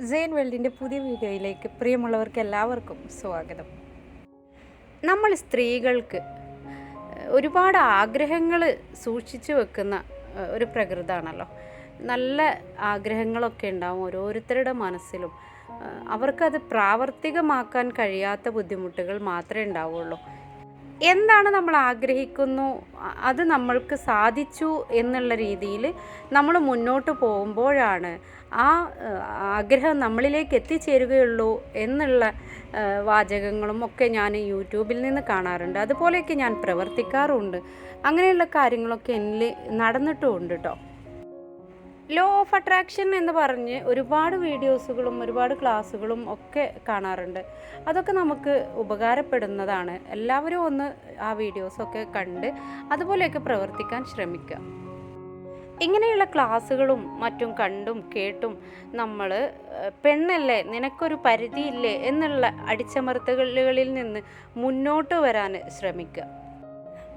സെയിൻ വേൾഡിന്റെ പുതിയ വീഡിയോയിലേക്ക് പ്രിയമുള്ളവർക്ക് എല്ലാവർക്കും സ്വാഗതം. നമ്മൾ സ്ത്രീകൾക്ക് ഒരുപാട് ആഗ്രഹങ്ങൾ സൂക്ഷിച്ചു വെക്കുന്ന ഒരു പ്രകൃതമാണല്ലോ നല്ല ആഗ്രഹങ്ങളൊക്കെ ഉണ്ടാവും ഓരോരുത്തരുടെ മനസ്സിലും. അവർക്കത് പ്രാവർത്തികമാക്കാൻ കഴിയാത്ത ബുദ്ധിമുട്ടുകൾ മാത്രമേ ഉണ്ടാവുള്ളൂ. എന്താണ് നമ്മൾ ആഗ്രഹിക്കുന്നു? അത് നമ്മൾക്ക് സാധിച്ചു എന്നുള്ള രീതിയിൽ നമ്മൾ മുന്നോട്ട് പോകുമ്പോഴാണ് ആ ആഗ്രഹം നമ്മളിലേക്ക് എത്തിച്ചേരുകയുള്ളൂ എന്നുള്ള വാചകങ്ങളും ഒക്കെ ഞാൻ യൂട്യൂബിൽ നിന്ന് കാണാറുണ്ട്. അതുപോലെയൊക്കെ ഞാൻ പ്രവർത്തിക്കാറുണ്ട്. അങ്ങനെയുള്ള കാര്യങ്ങളൊക്കെ എന്നിൽ നടന്നിട്ടുമുണ്ട് കേട്ടോ ലോ ഓഫ് അട്രാക്ഷൻ എന്ന് പറഞ്ഞ് ഒരുപാട് വീഡിയോസുകളും ഒരുപാട് ക്ലാസ്സുകളും ഒക്കെ കാണാറുണ്ട്. അതൊക്കെ നമുക്ക് ഉപകാരപ്പെടുന്നതാണ്. എല്ലാവരും ഒന്ന് ആ വീഡിയോസൊക്കെ കണ്ട് അതുപോലെയൊക്കെ പ്രവർത്തിക്കാൻ ശ്രമിക്കുക. ഇങ്ങനെയുള്ള ക്ലാസ്സുകളും മറ്റും കണ്ടും കേട്ടും നമ്മൾ പെണ്ണല്ലേ നിനക്കൊരു പരിധിയില്ലേ എന്നുള്ള അടിച്ചമർത്തലുകളിൽ നിന്ന് മുന്നോട്ട് വരാൻ ശ്രമിക്കുക.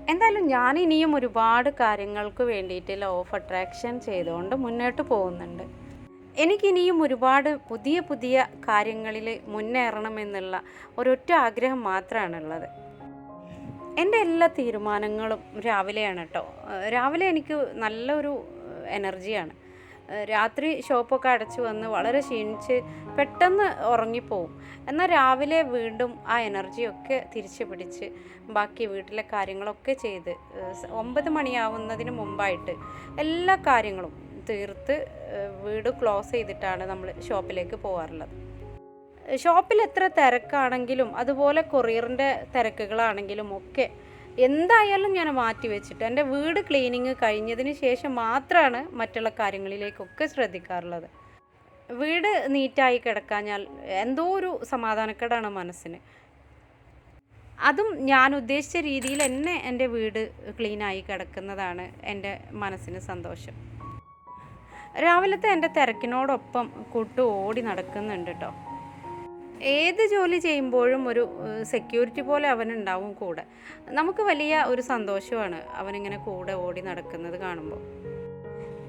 എന്തായാലും ഞാൻ ഇനിയും ഒരുപാട് കാര്യങ്ങൾക്ക് വേണ്ടിയിട്ട് ലോ ഓഫ് അട്രാക്ഷൻ ചെയ്തുകൊണ്ട് മുന്നോട്ട് പോകുന്നുണ്ട്. എനിക്കിനിയും ഒരുപാട് പുതിയ പുതിയ കാര്യങ്ങളിൽ മുന്നേറണമെന്നുള്ള ഒരൊറ്റ ആഗ്രഹം മാത്രമാണുള്ളത്. എന്റെ എല്ലാ തീരുമാനങ്ങളും രാവിലെയാണ് കേട്ടോ. രാവിലെ എനിക്ക് നല്ലൊരു എനർജിയാണ്. രാത്രി ഷോപ്പൊക്കെ അടച്ചു വന്ന് വളരെ ക്ഷീണിച്ച് പെട്ടെന്ന് ഉറങ്ങിപ്പോവും. എന്നാൽ രാവിലെ വീണ്ടും ആ എനർജിയൊക്കെ തിരിച്ചു പിടിച്ച് ബാക്കി വീട്ടിലെ കാര്യങ്ങളൊക്കെ ചെയ്ത് ഒമ്പത് മണിയാവുന്നതിന് മുമ്പായിട്ട് എല്ലാ കാര്യങ്ങളും തീർത്ത് വീട് ക്ലോസ് ചെയ്തിട്ടാണ് നമ്മൾ ഷോപ്പിലേക്ക് പോകാറുള്ളത്. ഷോപ്പിൽ എത്ര തിരക്കാണെങ്കിലും അതുപോലെ കൊറിയറിന്റെ തിരക്കുകളാണെങ്കിലും ഒക്കെ എന്തായാലും ഞാൻ മാറ്റി വെച്ചിട്ട് എന്റെ വീട് ക്ലീനിങ് കഴിഞ്ഞതിന് ശേഷം മാത്രമാണ് മറ്റുള്ള കാര്യങ്ങളിലേക്കൊക്കെ ശ്രദ്ധിക്കാറുള്ളത്. വീട് നീറ്റായി കിടക്കാഞ്ഞാൽ എന്തോ ഒരു സമാധാനക്കേടാണ് മനസ്സിന്. അതും ഞാൻ ഉദ്ദേശിച്ച രീതിയിൽ തന്നെ എന്റെ വീട് ക്ലീനായി കിടക്കുന്നതാണ് എന്റെ മനസ്സിന് സന്തോഷം. രാവിലത്തെ എന്റെ തിരക്കിനോടൊപ്പം കൂട്ട് ഓടി നടക്കുന്നുണ്ട് കേട്ടോ ഏത് ജോലി ചെയ്യുമ്പോഴും ഒരു സെക്യൂരിറ്റി പോലെ അവനുണ്ടാവും കൂടെ. നമുക്ക് വലിയ ഒരു സന്തോഷമാണ് അവനിങ്ങനെ കൂടെ ഓടി നടക്കുന്നത് കാണുമ്പോൾ.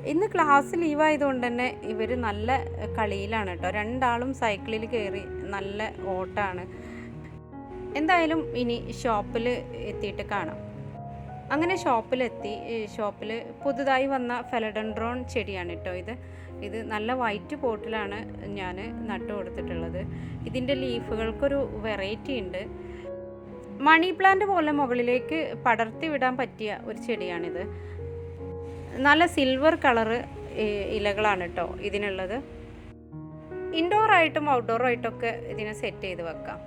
ഇന്ന് ക്ലാസ് ലീവായതുകൊണ്ട് തന്നെ ഇവർ നല്ല കളിയിലാണ് കേട്ടോ. രണ്ടാളും സൈക്കിളിൽ കയറി നല്ല ഓട്ടാണ്. എന്തായാലും ഇനി ഷോപ്പിൽ എത്തിയിട്ട് കാണാം. അങ്ങനെ ഷോപ്പിലെത്തി ഷോപ്പിൽ പുതുതായി വന്ന ഫെലഡൻഡ്രോൺ ചെടിയാണ് കേട്ടോ ഇത്. ഇത് നല്ല വൈറ്റ് പോട്ടിലാണ് ഞാൻ നട്ടു കൊടുത്തിട്ടുള്ളത്. ഇതിന്റെ ലീഫുകൾക്കൊരു വെറൈറ്റി ഉണ്ട്. മണി പ്ലാന്റ് പോലെ മുകളിലേക്ക് പടർത്തി വിടാൻ പറ്റിയ ഒരു ചെടിയാണിത്. നല്ല സിൽവർ കളറ് ഇലകളാണ് കേട്ടോ ഇതിനുള്ളത്. ഇൻഡോർ ആയിട്ടും ഔട്ട്ഡോർ ആയിട്ടൊക്കെ ഇതിനെ സെറ്റ് ചെയ്ത് വെക്കാം.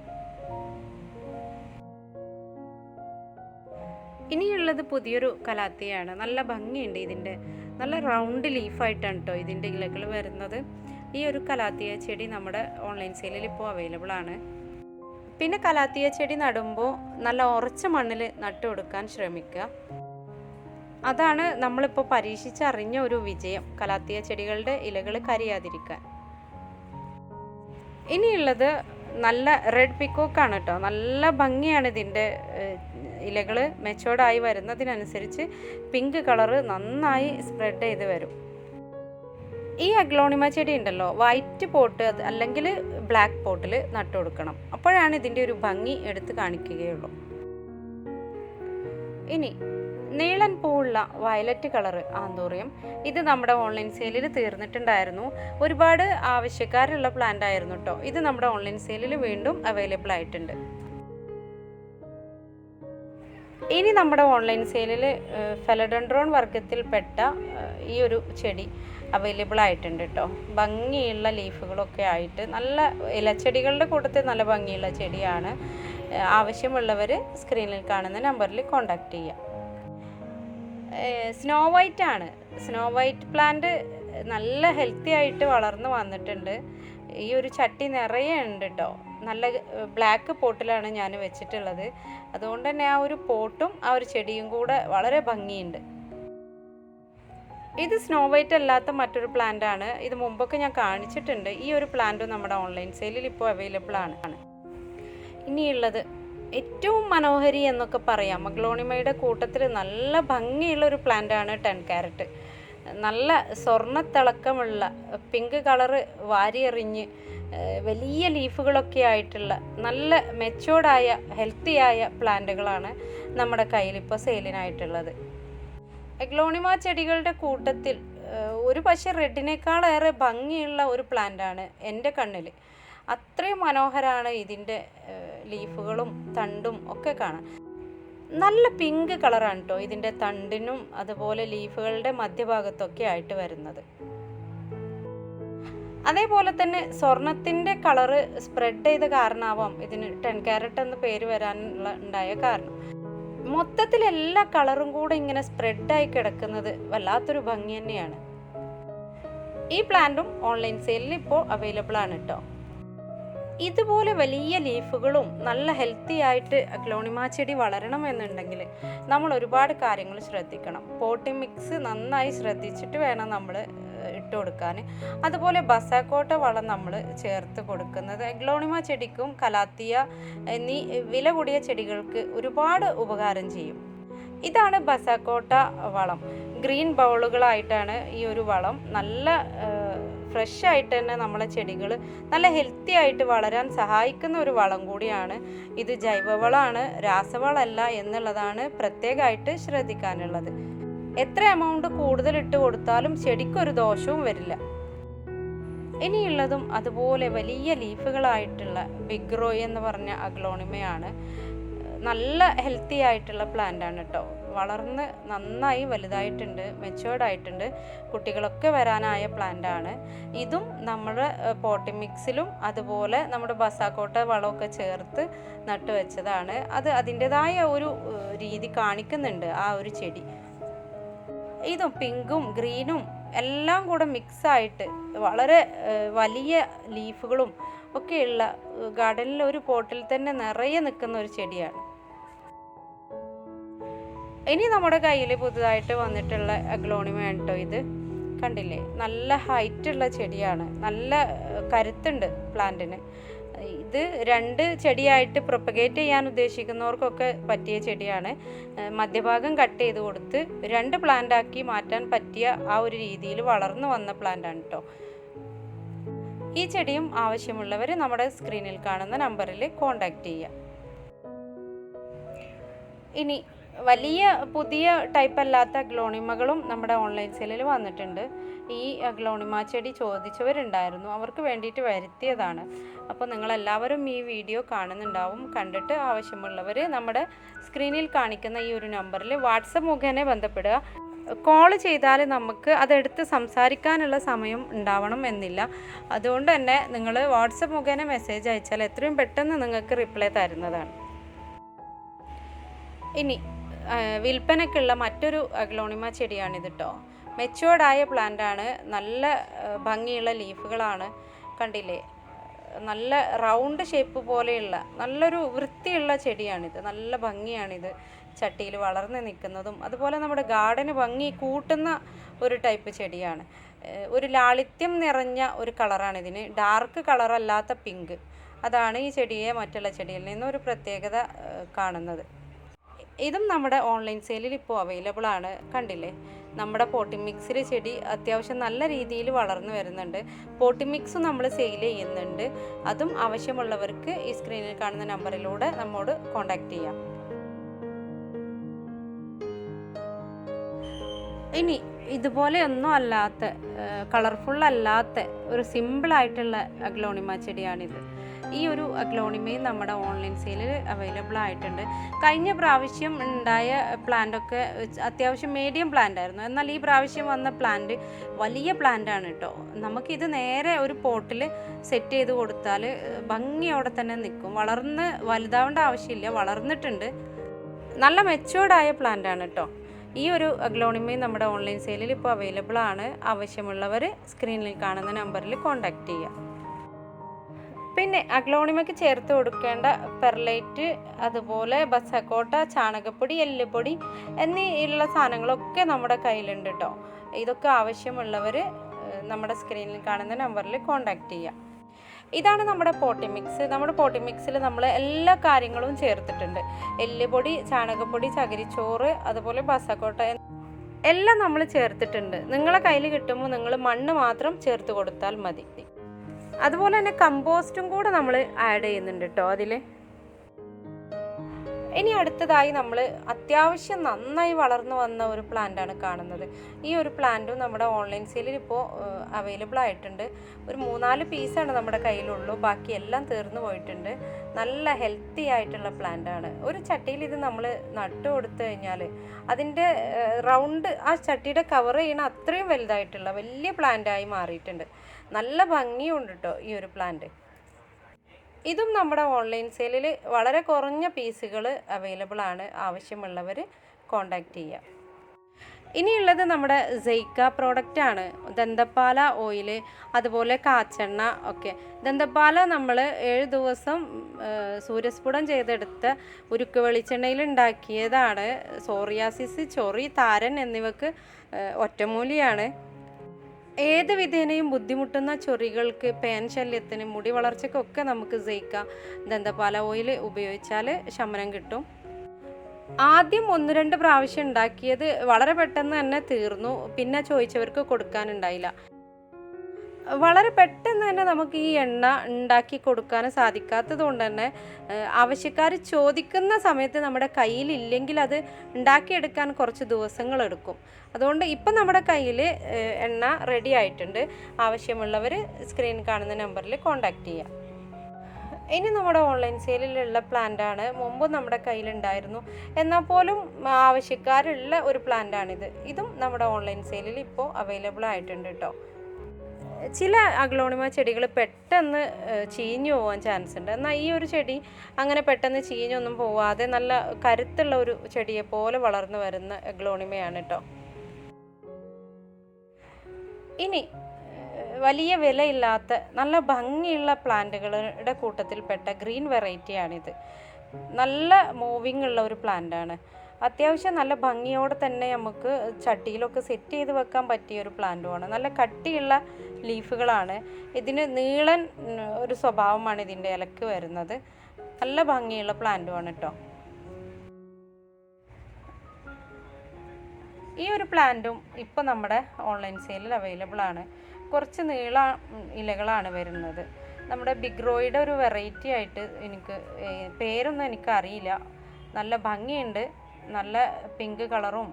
ഇനിയുള്ളത് പുതിയൊരു കലാത്തിയാണ്. നല്ല ഭംഗിയുണ്ട് ഇതിന്റെ നല്ല റൗണ്ട് ലീഫായിട്ടാണ് കേട്ടോ ഇതിന്റെ ഇലകൾ വരുന്നത്. ഈ ഒരു കലാത്തിയ ചെടി നമ്മുടെ ഓൺലൈൻ സെയിലിൽ ഇപ്പോൾ അവൈലബിൾ ആണ്. പിന്നെ കലാത്തിയ ചെടി നടുമ്പോൾ നല്ല ഉറച്ച മണ്ണിൽ നട്ടു കൊടുക്കാൻ ശ്രമിക്കുക അതാണ് നമ്മളിപ്പോൾ പരീക്ഷിച്ചറിഞ്ഞ ഒരു വിജയം കലാത്തിയ ചെടികളുടെ ഇലകൾ കരിയാതിരിക്കാൻ. ഇനിയുള്ളത് നല്ല റെഡ് ആണ് കേട്ടോ നല്ല ഭംഗിയാണ് ഇതിന്റെ ഇലകൾ മെച്ചോർഡായി വരുന്നതിനനുസരിച്ച് പിങ്ക് കളറ് നന്നായി സ്പ്രെഡ് ചെയ്ത് വരും. ഈ അഗ്ലോണിമ ചെടി ഉണ്ടല്ലോ വൈറ്റ് പോട്ട് അല്ലെങ്കിൽ ബ്ലാക്ക് പോട്ടിൽ നട്ടു കൊടുക്കണം. അപ്പോഴാണ് ഇതിന്റെ ഒരു ഭംഗി എടുത്ത് കാണിക്കുകയുള്ളൂ. ഇനി നീളൻ പൂവുള്ള വയലറ്റ് കളറ് ആന്തൂറിയം. ഇത് നമ്മുടെ ഓൺലൈൻ സെയിലിൽ തീർന്നിട്ടുണ്ടായിരുന്നു. ഒരുപാട് ആവശ്യക്കാരുള്ള പ്ലാന്റ് ആയിരുന്നു കേട്ടോ ഇത് നമ്മുടെ ഓൺലൈൻ സെയിലിൽ വീണ്ടും അവൈലബിൾ ആയിട്ടുണ്ട്. ഇനി നമ്മുടെ ഓൺലൈൻ സെയിലിൽ ഫെലഡൻഡ്രോൺ വർഗത്തിൽപ്പെട്ട ഈ ഒരു ചെടി അവൈലബിൾ ആയിട്ടുണ്ട് കേട്ടോ ഭംഗിയുള്ള ലീഫുകളൊക്കെ ആയിട്ട് നല്ല ഇലച്ചെടികളുടെ കൂട്ടത്തിൽ നല്ല ഭംഗിയുള്ള ചെടിയാണ്. ആവശ്യമുള്ളവർ സ്ക്രീനിൽ കാണുന്ന നമ്പറിൽ കോൺടാക്റ്റ് ചെയ്യാം. സ്നോ വൈറ്റ് ആണ്. സ്നോ വൈറ്റ് പ്ലാന്റ് നല്ല ഹെൽത്തി ആയിട്ട് വളർന്നു വന്നിട്ടുണ്ട്. ഈ ഒരു ചട്ടി നിറയെ ഉണ്ട് കേട്ടോ നല്ല ബ്ലാക്ക് പോട്ടിലാണ് ഞാൻ വെച്ചിട്ടുള്ളത്. അതുകൊണ്ട് തന്നെ ആ ഒരു പോട്ടും ആ ഒരു ചെടിയും കൂടെ വളരെ ഭംഗിയുണ്ട്. ഇത് സ്നോ വൈറ്റ് അല്ലാത്ത മറ്റൊരു പ്ലാന്റ് ആണ്. ഇത് മുമ്പൊക്കെ ഞാൻ കാണിച്ചിട്ടുണ്ട്. ഈ ഒരു പ്ലാന്റും നമ്മുടെ ഓൺലൈൻ സെയിലിൽ ഇപ്പോൾ അവൈലബിൾ ആണ്. ഇനിയുള്ളത് ഏറ്റവും മനോഹരി എന്നൊക്കെ പറയാം. മഗ്ലോണിമയുടെ കൂട്ടത്തിൽ നല്ല ഭംഗിയുള്ള ഒരു പ്ലാന്റ് ആണ് ടെൻ ക്യാരറ്റ് നല്ല സ്വർണത്തിളക്കമുള്ള പിങ്ക് കളറ് വാരിയെറിഞ്ഞ് വലിയ ലീഫുകളൊക്കെ ആയിട്ടുള്ള നല്ല മെച്ചോർഡായ ഹെൽത്തിയായ പ്ലാന്റുകളാണ് നമ്മുടെ കയ്യിൽ ഇപ്പോൾ സെയിലിനായിട്ടുള്ളത്. എഗ്ലോണിമ ചെടികളുടെ കൂട്ടത്തിൽ ഒരു പക്ഷേ റെഡിനേക്കാളേറെ ഭംഗിയുള്ള ഒരു പ്ലാന്റാണ് എന്റെ കണ്ണിൽ. അത്രയും മനോഹരമാണ് ഇതിന്റെ ലീഫുകളും തണ്ടും ഒക്കെ കാണാൻ. നല്ല പിങ്ക് കളറാണ് കേട്ടോ ഇതിന്റെ തണ്ടിനും അതുപോലെ ലീഫുകളുടെ മധ്യഭാഗത്തൊക്കെ ആയിട്ട് വരുന്നത്. അതേപോലെ തന്നെ സ്വർണത്തിന്റെ കളറ് സ്പ്രെഡ് ചെയ്ത കാരണമാവാം ഇതിന് ടെൻ ക്യാരറ്റ് എന്ന പേര് വരാനുള്ള ഉണ്ടായ കാരണം. മൊത്തത്തിൽ എല്ലാ കളറും കൂടെ ഇങ്ങനെ സ്പ്രെഡായി കിടക്കുന്നത് വല്ലാത്തൊരു ഭംഗി തന്നെയാണ്. ഈ പ്ലാന്റും ഓൺലൈൻ സെയിലിൽ ഇപ്പോൾ അവൈലബിൾ ആണ് കേട്ടോ ഇതുപോലെ വലിയ ലീഫുകളും നല്ല ഹെൽത്തി ആയിട്ട് ക്ലോണിമ ചെടി വളരണം എന്നുണ്ടെങ്കിൽ നമ്മൾ ഒരുപാട് കാര്യങ്ങൾ ശ്രദ്ധിക്കണം. പോട്ടി മിക്സ് നന്നായി ശ്രദ്ധിച്ചിട്ട് വേണം നമ്മൾ ഇട്ട് കൊടുക്കാൻ. അതുപോലെ ബസാക്കോട്ട വളം നമ്മൾ ചേർത്ത് കൊടുക്കുന്നത്. ഗ്ലോണിമ ചെടിക്കും കലാത്തിയ എന്നീ വില കൂടിയ ചെടികൾക്ക് ഒരുപാട് ഉപകാരം ചെയ്യും. ഇതാണ് ബസാക്കോട്ട വളം. ഗ്രീൻ ബൗളുകളായിട്ടാണ് ഈ ഒരു വളം നല്ല ഫ്രഷ് ആയിട്ട് തന്നെ നമ്മളെ ചെടികൾ നല്ല ഹെൽത്തി ആയിട്ട് വളരാൻ സഹായിക്കുന്ന ഒരു വളം കൂടിയാണ്. ഇത് ജൈവവളമാണ് രാസവളമല്ല എന്നുള്ളതാണ് പ്രത്യേകമായിട്ട് ശ്രദ്ധിക്കാനുള്ളത്. എത്ര എമൗണ്ട് കൂടുതൽ ഇട്ട് കൊടുത്താലും ചെടിക്കൊരു ദോഷവും വരില്ല. ഇനിയുള്ളതും അതുപോലെ വലിയ ലീഫുകളായിട്ടുള്ള ബിഗ് റോയ് എന്ന് പറഞ്ഞ അഗ്ലോണിമയാണ്. നല്ല ഹെൽത്തി ആയിട്ടുള്ള പ്ലാന്റ് ആണ് കേട്ടോ വളർന്ന് നന്നായി വലുതായിട്ടുണ്ട് മെച്ചുവേർഡ് ആയിട്ടുണ്ട് കുട്ടികളൊക്കെ വരാനായ പ്ലാന്റ് ആണ്. ഇതും നമ്മുടെ പോട്ടി മിക്സിലും അതുപോലെ നമ്മുടെ ബസാക്കോട്ട വളമൊക്കെ ചേർത്ത് നട്ടുവെച്ചതാണ് അത് അതിന്റെതായ ഒരു രീതി കാണിക്കുന്നുണ്ട് ആ ഒരു ചെടി. ഇതും പിങ്കും ഗ്രീനും എല്ലാം കൂടെ മിക്സായിട്ട് വളരെ വലിയ ലീഫുകളും ഒക്കെയുള്ള ഗാർഡനിൽ ഒരു പോട്ടിൽ തന്നെ നിറയെ നിൽക്കുന്ന ഒരു ചെടിയാണ്. ഇനി നമ്മുടെ കയ്യിൽ പുതുതായിട്ട് വന്നിട്ടുള്ള അഗ്ലോണിമയാണ് കേട്ടോ ഇത്. കണ്ടില്ലേ? നല്ല ഹൈറ്റ് ഉള്ള ചെടിയാണ്. നല്ല കരുത്തുണ്ട് പ്ലാന്റിന്. ഇത് രണ്ട് ചെടിയായിട്ട് പ്രൊപ്പഗേറ്റ് ചെയ്യാൻ ഉദ്ദേശിക്കുന്നവർക്കൊക്കെ പറ്റിയ ചെടിയാണ്. മധ്യഭാഗം കട്ട് ചെയ്ത് കൊടുത്ത് രണ്ട് പ്ലാന്റ് ആക്കി മാറ്റാൻ പറ്റിയ ആ ഒരു രീതിയിൽ വളർന്നു വന്ന പ്ലാന്റ് ആണ് കേട്ടോ ഈ ചെടിയും ആവശ്യമുള്ളവർ നമ്മുടെ സ്ക്രീനിൽ കാണുന്ന നമ്പറിൽ കോൺടാക്റ്റ് ചെയ്യുക ഇനി വലിയ പുതിയ ടൈപ്പ് അല്ലാത്ത ഗ്ലോണിമകളും നമ്മുടെ ഓൺലൈൻ സെയിലിൽ വന്നിട്ടുണ്ട്. ഈ ഗ്ലോണിമ ചെടി ചോദിച്ചവരുണ്ടായിരുന്നു. അവർക്ക് വേണ്ടിയിട്ട് വരുത്തിയതാണ്. അപ്പോൾ നിങ്ങളെല്ലാവരും ഈ വീഡിയോ കാണുന്നുണ്ടാവും. കണ്ടിട്ട് ആവശ്യമുള്ളവർ നമ്മുടെ സ്ക്രീനിൽ കാണിക്കുന്ന ഈ ഒരു നമ്പറിൽ വാട്സപ്പ് മുഖേന ബന്ധപ്പെടുക. കോൾ ചെയ്താൽ നമുക്ക് അതെടുത്ത് സംസാരിക്കാനുള്ള സമയം ഉണ്ടാവണം എന്നില്ല. അതുകൊണ്ട് തന്നെ നിങ്ങൾ വാട്സപ്പ് മുഖേന മെസ്സേജ് അയച്ചാൽ എത്രയും പെട്ടെന്ന് നിങ്ങൾക്ക് റിപ്ലൈ തരുന്നതാണ്. ഇനി വിൽപ്പനയ്ക്കുള്ള മറ്റൊരു അഗ്ലോണിമ ചെടിയാണിത് കേട്ടോ മെച്ചുവേർഡായ പ്ലാന്റാണ് നല്ല ഭംഗിയുള്ള ലീഫുകളാണ് കണ്ടില്ലേ? നല്ല റൗണ്ട് ഷേപ്പ് പോലെയുള്ള നല്ലൊരു വൃത്തിയുള്ള ചെടിയാണിത്. നല്ല ഭംഗിയാണിത്. ചട്ടിയിൽ വളർന്ന് നിൽക്കുന്നതും അതുപോലെ നമ്മുടെ ഗാർഡന് ഭംഗി കൂട്ടുന്ന ഒരു ടൈപ്പ് ചെടിയാണ്. ഒരു ലാളിത്യം നിറഞ്ഞ ഒരു കളറാണ് ഇതിന്. ഡാർക്ക് കളറല്ലാത്ത പിങ്ക് അതാണ് ഈ ചെടിയെ മറ്റുള്ള ചെടിയിൽ നിന്ന് ഒരു പ്രത്യേകത കാണുന്നത്. ഇതും നമ്മുടെ ഓൺലൈൻ സെയിലിൽ ഇപ്പോൾ അവൈലബിൾ ആണ്. കണ്ടില്ലേ? നമ്മുടെ പോട്ടി മിക്സിൽ ചെടി അത്യാവശ്യം നല്ല രീതിയിൽ വളർന്നു വരുന്നുണ്ട്. പോട്ടി മിക്സ് നമ്മൾ സെയിൽ ചെയ്യുന്നുണ്ട്. അതും ആവശ്യമുള്ളവർക്ക് ഈ സ്ക്രീനിൽ കാണുന്ന നമ്പറിലൂടെ നമ്മോട് കോൺടാക്റ്റ് ചെയ്യാം. ഇനി ഇതുപോലെയൊന്നും അല്ലാത്ത കളർഫുൾ അല്ലാത്ത ഒരു സിമ്പിളായിട്ടുള്ള അഗ്ലോണിമ ചെടിയാണിത്. ഈ ഒരു അഗ്ലോണിമയും നമ്മുടെ ഓൺലൈൻ സെയിലിൽ അവൈലബിൾ ആയിട്ടുണ്ട്. കഴിഞ്ഞ പ്രാവശ്യം ഉണ്ടായ പ്ലാന്റൊക്കെ അത്യാവശ്യം മീഡിയം പ്ലാന്റ് ആയിരുന്നു. എന്നാൽ ഈ പ്രാവശ്യം വന്ന പ്ലാന്റ് വലിയ പ്ലാന്റ് ആണ് കേട്ടോ നമുക്കിത് നേരെ ഒരു പോട്ടിൽ സെറ്റ് ചെയ്ത് കൊടുത്താൽ ഭംഗിയോടെ തന്നെ നിൽക്കും. വളർന്ന് വലുതാവേണ്ട ആവശ്യമില്ല. വളർന്നിട്ടുണ്ട്. നല്ല മെച്ചുവേർഡായ പ്ലാന്റ് ആണ് കേട്ടോ ഈ ഒരു അഗ്ലോണിമയും നമ്മുടെ ഓൺലൈൻ സെയിലിൽ ഇപ്പോൾ അവൈലബിൾ ആണ്. ആവശ്യമുള്ളവർ സ്ക്രീനിൽ കാണുന്ന നമ്പറിൽ കോൺടാക്റ്റ് ചെയ്യുക. പിന്നെ അഗ്ലോണിമയ്ക്ക് ചേർത്ത് കൊടുക്കേണ്ട പെർലൈറ്റ് അതുപോലെ ബസക്കോട്ട ചാണകപ്പൊടി എല്ലുപൊടി എന്നീ ഉള്ള സാധനങ്ങളൊക്കെ നമ്മുടെ കയ്യിലുണ്ട് കേട്ടോ ഇതൊക്കെ ആവശ്യമുള്ളവർ നമ്മുടെ സ്ക്രീനിൽ കാണുന്ന നമ്പറിൽ കോൺടാക്റ്റ് ചെയ്യാം. ഇതാണ് നമ്മുടെ പോട്ടി മിക്സ്. നമ്മുടെ പോട്ടി മിക്സിൽ നമ്മൾ എല്ലാ കാര്യങ്ങളും ചേർത്തിട്ടുണ്ട്. എല്ലുപൊടി ചാണകപ്പൊടി ചകിരിച്ചോറ് അതുപോലെ ബസക്കോട്ട എല്ലാം നമ്മൾ ചേർത്തിട്ടുണ്ട്. നിങ്ങളെ കയ്യിൽ കിട്ടുമ്പോൾ നിങ്ങൾ മണ്ണ് മാത്രം ചേർത്ത് കൊടുത്താൽ മതി. അതുപോലെ തന്നെ കമ്പോസ്റ്റും കൂടെ നമ്മൾ ആഡ് ചെയ്യുന്നുണ്ട് കേട്ടോ അതിൽ ഇനി അടുത്തതായി നമ്മൾ അത്യാവശ്യം നന്നായി വളർന്നു വന്ന ഒരു പ്ലാന്റാണ് കാണുന്നത്. ഈ ഒരു പ്ലാന്റും നമ്മുടെ ഓൺലൈൻ സെയിലിൽ ഇപ്പോൾ അവൈലബിൾ ആയിട്ടുണ്ട്. ഒരു മൂന്നാൽ പീസാണ് നമ്മുടെ കയ്യിലുള്ളൂ. ബാക്കി എല്ലാം തീർന്നു പോയിട്ടുണ്ട്. നല്ല ഹെൽത്തി ആയിട്ടുള്ള പ്ലാന്റാണ് ഒരു ചട്ടിയിൽ ഇത് നമ്മൾ നട്ടു കൊടുത്തു കഴിഞ്ഞാൽ അതിന്റെ റൗണ്ട് ആ ചട്ടിയുടെ കവർ ചെയ്യണ അത്രയും വലുതായിട്ടുള്ള വലിയ പ്ലാന്റായി മാറിയിട്ടുണ്ട്. നല്ല ഭംഗിയുണ്ട് കേട്ടോ ഈ ഒരു പ്ലാന്റ് ഇതും നമ്മുടെ ഓൺലൈൻ സെയിലിൽ വളരെ കുറഞ്ഞ പീസുകൾ അവൈലബിൾ ആണ് ആവശ്യമുള്ളവർ കോണ്ടാക്ട് ചെയ്യാം. ഇനിയുള്ളത് നമ്മുടെ സെയ്ക്ക പ്രോഡക്റ്റ് ആണ്. ദന്തപ്പാല ഓയിൽ അതുപോലെ കാച്ചെണ്ണ ഒക്കെ. ദന്തപ്പാല നമ്മൾ ഏഴ് ദിവസം സൂര്യസ്ഫുടം ചെയ്തെടുത്ത ഉരുക്ക് വെളിച്ചെണ്ണയിൽ ഉണ്ടാക്കിയതാണ്. സോറിയാസിസ് ചൊറി താരൻ എന്നിവക്ക് ഒറ്റമൂലിയാണ്. ഏത് വിധേനയും ബുദ്ധിമുട്ടുന്ന ചൊറികൾക്ക് പേൻ ശല്യത്തിന് മുടി വളർച്ചയ്ക്കൊക്കെ നമുക്ക് ജയിക്ക ദന്തപാല ഓയിൽ ഉപയോഗിച്ചാൽ ശമനം കിട്ടും. ആദ്യം ഒന്ന് രണ്ട് പ്രാവശ്യം ഉണ്ടാക്കിയത് വളരെ പെട്ടെന്ന് തന്നെ തീർന്നു. പിന്നെ ചോദിച്ചവർക്ക് കൊടുക്കാനുണ്ടായില്ല. വളരെ പെട്ടെന്ന് തന്നെ നമുക്ക് ഈ എണ്ണ ഉണ്ടാക്കി കൊടുക്കാൻ സാധിക്കാത്തത് കൊണ്ട് തന്നെ ആവശ്യക്കാർ ചോദിക്കുന്ന സമയത്ത് നമ്മുടെ കയ്യിലില്ലെങ്കിൽ അത് ഉണ്ടാക്കിയെടുക്കാൻ കുറച്ച് ദിവസങ്ങളെടുക്കും അതുകൊണ്ട് ഇപ്പം നമ്മുടെ കയ്യിൽ എണ്ണ റെഡി ആയിട്ടുണ്ട്. ആവശ്യമുള്ളവർ സ്ക്രീൻ കാണുന്ന നമ്പറിൽ കോൺടാക്റ്റ് ചെയ്യാം. ഇനി നമ്മുടെ ഓൺലൈൻ സെയിലിലുള്ള പ്ലാന്റാണ് മുമ്പ് നമ്മുടെ കയ്യിലുണ്ടായിരുന്നു. എന്നാൽ പോലും ആവശ്യക്കാരുള്ള ഒരു പ്ലാന്റാണിത് ഇതും നമ്മുടെ ഓൺലൈൻ സെയിലിൽ ഇപ്പോൾ അവൈലബിൾ ആയിട്ടുണ്ട് കേട്ടോ ചില അഗ്ലോണിമ ചെടികൾ പെട്ടെന്ന് ചീഞ്ഞു പോകാൻ ചാൻസ് ഉണ്ട്. എന്നാൽ ഈ ഒരു ചെടി അങ്ങനെ പെട്ടെന്ന് ചീഞ്ഞൊന്നും പോവാതെ നല്ല കരുത്തുള്ള ഒരു ചെടിയെ പോലെ വളർന്നു വരുന്ന അഗ്ലോണിമയാണ് കേട്ടോ ഇനി വലിയ വിലയില്ലാത്ത നല്ല ഭംഗിയുള്ള പ്ലാന്റുകളുടെ കൂട്ടത്തിൽപ്പെട്ട ഗ്രീൻ വെറൈറ്റിയാണിത്. നല്ല മൂവിങ് ഉള്ള ഒരു പ്ലാന്റാണ്. അത്യാവശ്യം നല്ല ഭംഗിയോടെ തന്നെ നമുക്ക് ചട്ടിയിലൊക്കെ സെറ്റ് ചെയ്ത് വെക്കാൻ പറ്റിയ ഒരു പ്ലാന്റുമാണ് നല്ല കട്ടിയുള്ള ലീഫുകളാണ് ഇതിന് നീളൻ ഒരു സ്വഭാവമാണ് ഇതിന്റെ ഇലക്ക് വരുന്നത്. നല്ല ഭംഗിയുള്ള പ്ലാന്റുമാണ് കേട്ടോ ഈ ഒരു പ്ലാന്റും ഇപ്പോൾ നമ്മുടെ ഓൺലൈൻ സെയിലിൽ അവൈലബിൾ ആണ്. കുറച്ച് നീള ഇലകളാണ് വരുന്നത്. നമ്മുടെ ബിഗ്രോയുടെ ഒരു വെറൈറ്റി ആയിട്ട് എനിക്ക് പേരൊന്നും എനിക്കറിയില്ല. നല്ല ഭംഗിയുണ്ട്. നല്ല പിങ്ക് കളറും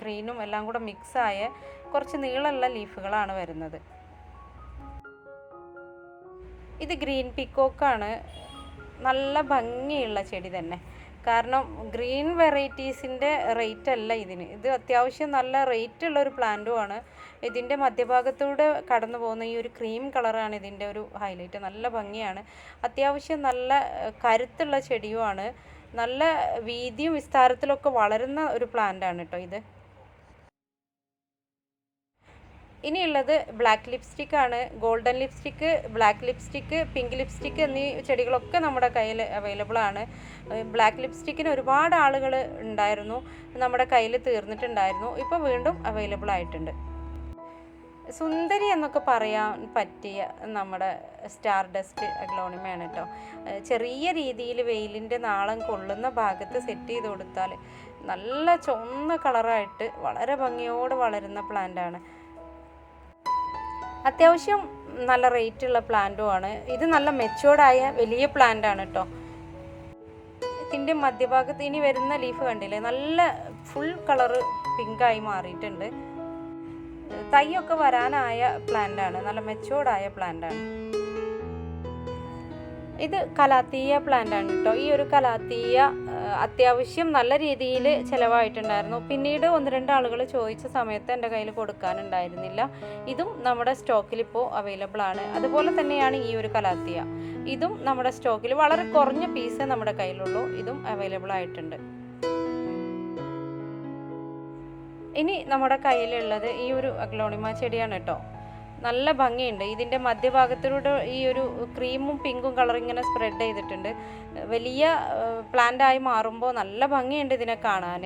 ഗ്രീനും എല്ലാം കൂടെ മിക്സായ കുറച്ച് നീളമുള്ള ലീഫുകളാണ് വരുന്നത്. ഇത് ഗ്രീൻ പിക്കോക്കാണ് നല്ല ഭംഗിയുള്ള ചെടി തന്നെ. കാരണം ഗ്രീൻ വെറൈറ്റീസിന്റെ റേറ്റ് അല്ല ഇതിന്. ഇത് അത്യാവശ്യം നല്ല റേറ്റ് ഉള്ള ഒരു പ്ലാന്റുമാണ്. ഇതിന്റെ മധ്യഭാഗത്തൂടെ കടന്നു പോകുന്ന ഈ ഒരു ക്രീം കളറാണ് ഇതിന്റെ ഒരു ഹൈലൈറ്റ്. നല്ല ഭംഗിയാണ്. അത്യാവശ്യം നല്ല കരുത്തുള്ള ചെടിയുമാണ്. നല്ല വീതിയും വിസ്താരത്തിലൊക്കെ വളരുന്ന ഒരു പ്ലാന്റാണ് കേട്ടോ ഇത്. ഇനിയുള്ളത് ബ്ലാക്ക് ലിപ്സ്റ്റിക് ആണ്. Golden lipstick black lipstick pink lipstick എന്നീ ചെടികളൊക്കെ നമ്മുടെ കയ്യിൽ അവൈലബിൾ ആണ്. ബ്ലാക്ക് ലിപ്സ്റ്റിക്കിന് ഒരുപാട് ആളുകൾ ഉണ്ടായിരുന്നു. നമ്മുടെ കയ്യിൽ തീർന്നിട്ടുണ്ടായിരുന്നു. ഇപ്പോൾ വീണ്ടും അവൈലബിൾ ആയിട്ടുണ്ട്. സുന്ദരി എന്നൊക്കെ പറയാൻ പറ്റിയ നമ്മുടെ സ്റ്റാർ ഡസ്റ്റ് അഗ്ലോണിമയാണ് കേട്ടോ ചെറിയ രീതിയിൽ വെയിലിന്റെ നാളം കൊള്ളുന്ന ഭാഗത്ത് സെറ്റ് ചെയ്ത് കൊടുത്താൽ നല്ല ചുവന്ന കളറായിട്ട് വളരെ ഭംഗിയോട് വളരുന്ന പ്ലാന്റാണ് അത്യാവശ്യം നല്ല റേറ്റുള്ള പ്ലാന്റുമാണ്. ഇത് നല്ല മെച്ചുവേർഡായ വലിയ പ്ലാന്റാണ് കേട്ടോ ഇതിന്റെ മധ്യഭാഗത്ത് ഇനി വരുന്ന ലീഫ് കണ്ടില്ലേ? നല്ല ഫുൾ കളറ് പിങ്കായി മാറിയിട്ടുണ്ട്. തൈയൊക്കെ വരാനായ പ്ലാന്റാണ്. നല്ല മെച്ചുവേർഡായ പ്ലാന്റാണ്. ഇത് കലാത്തീയ പ്ലാന്റ് ആണ് കേട്ടോ ഈ ഒരു കലാത്തീയ അത്യാവശ്യം നല്ല രീതിയിൽ ചിലവായിട്ടുണ്ടായിരുന്നു. പിന്നീട് ഒന്ന് രണ്ട് ആളുകൾ ചോദിച്ച സമയത്ത് എന്റെ കയ്യിൽ കൊടുക്കാനുണ്ടായിരുന്നില്ല. ഇതും നമ്മുടെ സ്റ്റോക്കിൽ ഇപ്പോൾ അവൈലബിൾ ആണ്. അതുപോലെ തന്നെയാണ് ഈ ഒരു കലാത്തിയ. ഇതും നമ്മുടെ സ്റ്റോക്കിൽ വളരെ കുറഞ്ഞ പീസേ നമ്മുടെ കയ്യിലുള്ളൂ. ഇതും അവൈലബിൾ ആയിട്ടുണ്ട്. ഇനി നമ്മുടെ കയ്യിലുള്ളത് ഈ ഒരു അഗ്ലോണിമ ചെടിയാണ് കേട്ടോ. നല്ല ഭംഗിയുണ്ട്. ഇതിന്റെ മധ്യഭാഗത്തിലൂടെ ഈ ഒരു ക്രീമും പിങ്കും കളർ ഇങ്ങനെ സ്പ്രെഡ് ചെയ്തിട്ടുണ്ട്. വലിയ പ്ലാന്റായി മാറുമ്പോൾ നല്ല ഭംഗിയുണ്ട് ഇതിനെ കാണാൻ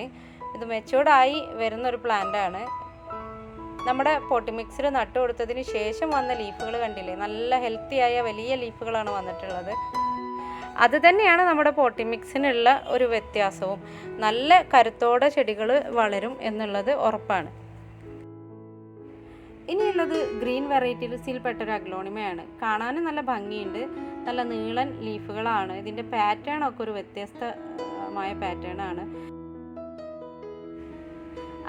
ഇത് മെച്ചൂർഡായി വരുന്നൊരു പ്ലാന്റാണ് നമ്മുടെ പൊട്ടി മിക്സിൽ നട്ടു കൊടുത്തതിന് ശേഷം വന്ന ലീഫുകൾ കണ്ടില്ലേ? നല്ല ഹെൽത്തി ആയ വലിയ ലീഫുകളാണ് വന്നിട്ടുള്ളത്. അത് തന്നെയാണ് നമ്മുടെ പോട്ടി മിക്സിനുള്ള ഒരു വ്യത്യാസവും. നല്ല കരുത്തോടെ ചെടികൾ വളരും എന്നുള്ളത് ഉറപ്പാണ്. ഇനിയുള്ളത് ഗ്രീൻ വെറൈറ്റീസിൽപ്പെട്ട ഒരു അഗ്ലോണിമയാണ്. കാണാനും നല്ല ഭംഗിയുണ്ട്. നല്ല നീളൻ ലീഫുകളാണ്. ഇതിന്റെ പാറ്റേൺ ഒക്കെ ഒരു വ്യത്യസ്തമായ പാറ്റേൺ ആണ്.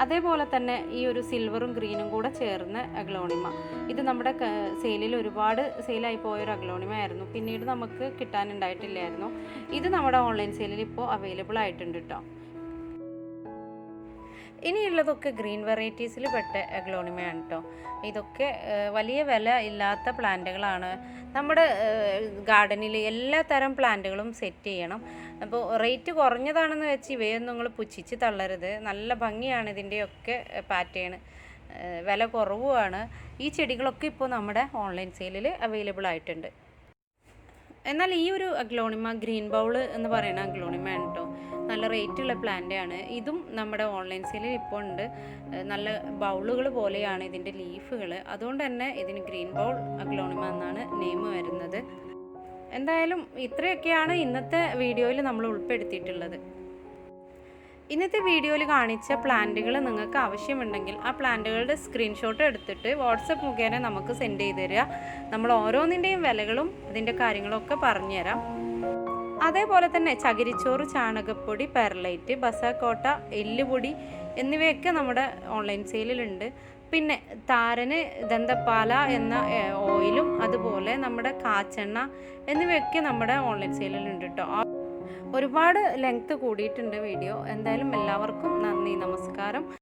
അതേപോലെ തന്നെ ഈ ഒരു സിൽവറും ഗ്രീനും കൂടെ ചേർന്ന അഗ്ലോണിമ. ഇത് നമ്മുടെ സെയിലിൽ ഒരുപാട് സെയിലായി പോയൊരു അഗ്ലോണിമ ആയിരുന്നു പിന്നീട് നമുക്ക് കിട്ടാനുണ്ടായിട്ടില്ലായിരുന്നു. ഇത് നമ്മുടെ ഓൺലൈൻ സെയിലിൽ ഇപ്പോൾ അവൈലബിൾ ആയിട്ടുണ്ട് കേട്ടോ ഇനിയുള്ളതൊക്കെ ഗ്രീൻ വെറൈറ്റീസിൽ പെട്ട ഗ്ലോണിമയാണ് കേട്ടോ ഇതൊക്കെ വലിയ വില ഇല്ലാത്ത പ്ലാന്റുകളാണ്. നമ്മുടെ ഗാർഡനിൽ എല്ലാ തരം പ്ലാന്റുകളും സെറ്റ് ചെയ്യണം. അപ്പോൾ റേറ്റ് കുറഞ്ഞതാണെന്ന് വെച്ച് ഇവയൊന്നും നിങ്ങൾ പുച്ഛിച്ച് തള്ളരുത്. നല്ല ഭംഗിയാണ് ഇതിന്റെയൊക്കെ പാറ്റേൺ വില കുറവുമാണ്. ഈ ചെടികളൊക്കെ ഇപ്പോൾ നമ്മുടെ ഓൺലൈൻ സെയിലിൽ അവൈലബിൾ ആയിട്ടുണ്ട്. എന്നാൽ ഈ ഒരു അഗ്ലോണിമ ഗ്രീൻ ബൗൾ എന്ന് പറയുന്ന അഗ്ലോണിമയാണ് കേട്ടോ നല്ല റേറ്റുള്ള ആണ് ഇതും നമ്മുടെ ഓൺലൈൻ സെയിലിൽ ഇപ്പോൾ ഉണ്ട്. നല്ല ബൗളുകൾ പോലെയാണ് ഇതിന്റെ ലീഫുകൾ അതുകൊണ്ട് തന്നെ ഇതിന് ഗ്രീൻ ബൗൾ അഗ്ലോണിമ എന്നാണ് നെയിം വരുന്നത്. എന്തായാലും ഇത്രയൊക്കെയാണ് ഇന്നത്തെ വീഡിയോയിൽ നമ്മൾ ഉൾപ്പെടുത്തിയിട്ടുള്ളത്. ഇന്നത്തെ വീഡിയോയിൽ കാണിച്ച പ്ലാന്റുകൾ നിങ്ങൾക്ക് ആവശ്യമുണ്ടെങ്കിൽ ആ പ്ലാന്റുകളുടെ സ്ക്രീൻഷോട്ട് എടുത്തിട്ട് വാട്സപ്പ് മുഖേന നമുക്ക് സെൻഡ് ചെയ്ത് തരിക നമ്മൾ ഓരോന്നിന്റെയും വിലകളും അതിന്റെ കാര്യങ്ങളൊക്കെ പറഞ്ഞുതരാം. അതേപോലെ തന്നെ ചകിരിച്ചോറ് ചാണകപ്പൊടി പെർലൈറ്റ് ബസാക്കോട്ട എല്ലുപൊടി എന്നിവയൊക്കെ നമ്മുടെ ഓൺലൈൻ സെയിലിലുണ്ട്. പിന്നെ താരന് ദന്തപ്പാല എന്ന ഓയിലും അതുപോലെ നമ്മുടെ കാച്ചെണ്ണ എന്നിവയൊക്കെ നമ്മുടെ ഓൺലൈൻ സെയിലിലുണ്ട് കേട്ടോ ഒരുപാട് ലെങ്ത് കൂടിയിട്ടുണ്ട് വീഡിയോ. എന്തായാലും എല്ലാവർക്കും നന്ദി നമസ്കാരം.